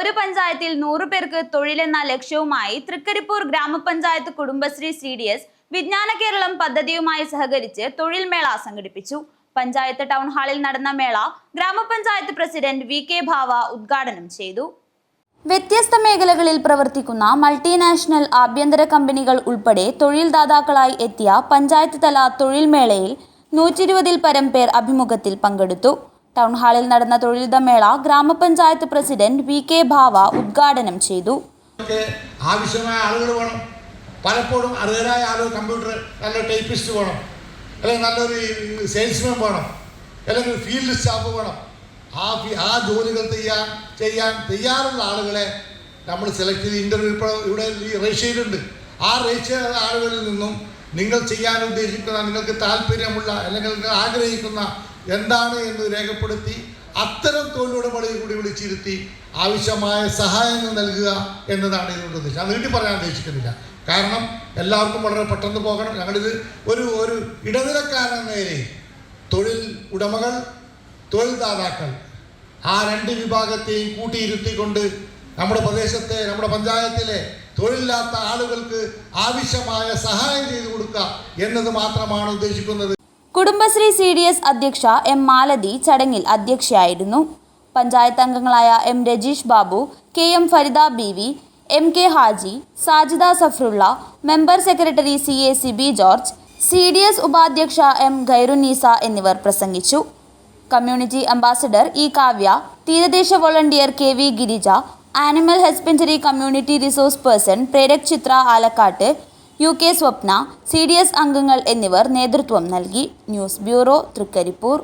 ഒരു പഞ്ചായത്തിൽ നൂറു പേർക്ക് തൊഴിലെന്ന ലക്ഷ്യവുമായി തൃക്കരിപ്പൂർ ഗ്രാമപഞ്ചായത്ത് കുടുംബശ്രീ സി ഡി എസ് വിജ്ഞാന കേരളം പദ്ധതിയുമായി സഹകരിച്ച് തൊഴിൽ മേള സംഘടിപ്പിച്ചു. പഞ്ചായത്ത് ടൗൺ ഹാളിൽ നടന്ന മേള ഗ്രാമപഞ്ചായത്ത് പ്രസിഡന്റ് വി കെ ഭാവ ഉദ്ഘാടനം ചെയ്തു. വ്യത്യസ്ത മേഖലകളിൽ പ്രവർത്തിക്കുന്ന മൾട്ടിനാഷണൽ ആഭ്യന്തര കമ്പനികൾ ഉൾപ്പെടെ തൊഴിൽദാതാക്കളായി എത്തിയ പഞ്ചായത്ത് തല തൊഴിൽ മേളയിൽ നൂറ്റിരുപതിൽ പരം പേർ അഭിമുഖത്തിൽ പങ്കെടുത്തു. ടൗൺ ഹാളിൽ നടന്ന തൊഴിൽദമേള ഗ്രാമപഞ്ചായത്ത് പ്രസിഡന്റ് വി കെ ഭാവ ഉദ്ഘാടനം ചെയ്തു. ആവശ്യമായ ആളുകൾ വേണം. പലപ്പോഴും അർഹരായ ആളുകൾ കമ്പ്യൂട്ടർ നല്ല ടൈപ്പിസ്റ്റ് വേണം. അല്ലെങ്കിൽ നല്ലൊരു സെയിൽസ്മാൻ വേണം. അല്ലെങ്കിൽ ഫീൽഡ് സ്റ്റാഫ് വേണം. ആ ആ ജോലികൾ ചെയ്യാൻ ചെയ്യാൻ തയ്യാറുള്ള ആളുകളെ നമ്മൾ സെലക്ട് ചെയ്ത് ഇന്റർവ്യൂ ഇപ്പോൾ ഇവിടെ ഈ റേഷ്യയിലുണ്ട് ആ റേഷ്യ ആളുകളിൽ നിന്നും നിങ്ങൾ ചെയ്യാൻ ഉദ്ദേശിക്കുന്ന നിങ്ങൾക്ക് താല്പര്യമുള്ള അല്ലെങ്കിൽ നിങ്ങൾ ആഗ്രഹിക്കുന്ന എന്താണ് എന്ന് രേഖപ്പെടുത്തി അത്തരം തൊഴിലുടമകളെ കൂടി വിളിച്ചിരുത്തി ആവശ്യമായ സഹായങ്ങൾ നൽകുക എന്നതാണ് ഇതിനോട് ഉദ്ദേശം അത് നീട്ടി പറയാൻ ഉദ്ദേശിക്കുന്നില്ല. കാരണം എല്ലാവർക്കും വളരെ പെട്ടെന്ന് പോകണം. ഞങ്ങളിത് ഒരു ഒരു ഇടനിലക്കാരെന്ന നേരെ തൊഴിൽ ഉടമകൾ തൊഴിൽദാതാക്കൾ ആ രണ്ട് വിഭാഗത്തെയും കൂട്ടിയിരുത്തിക്കൊണ്ട് നമ്മുടെ പ്രദേശത്തെ നമ്മുടെ പഞ്ചായത്തിലെ തൊഴിലില്ലാത്ത ആളുകൾക്ക് ആവശ്യമായ സഹായം ചെയ്തു കൊടുക്കുക എന്നത് മാത്രമാണ് ഉദ്ദേശിക്കുന്നത്. കുടുംബശ്രീ സി ഡി എസ് അധ്യക്ഷ എം മാലതി ചടങ്ങിൽ അധ്യക്ഷയായിരുന്നു. പഞ്ചായത്ത് അംഗങ്ങളായ M Rajeesh Babu K M Farida B V M K Haji Sajida Safrulla member secretary C A C B George C D S ഉപാധ്യക്ഷ M Khairunnisa എന്നിവർ പ്രസംഗിച്ചു. കമ്മ്യൂണിറ്റി അംബാസിഡർ ഇ കാവ്യ തീരദേശ volunteer K V Girija animal husbandry community resource person Prerak Chithra Alakkat U K Swapna C D S അംഗങ്ങൾ എന്നിവർ നേതൃത്വം നൽകി. News bureau Trikaripur.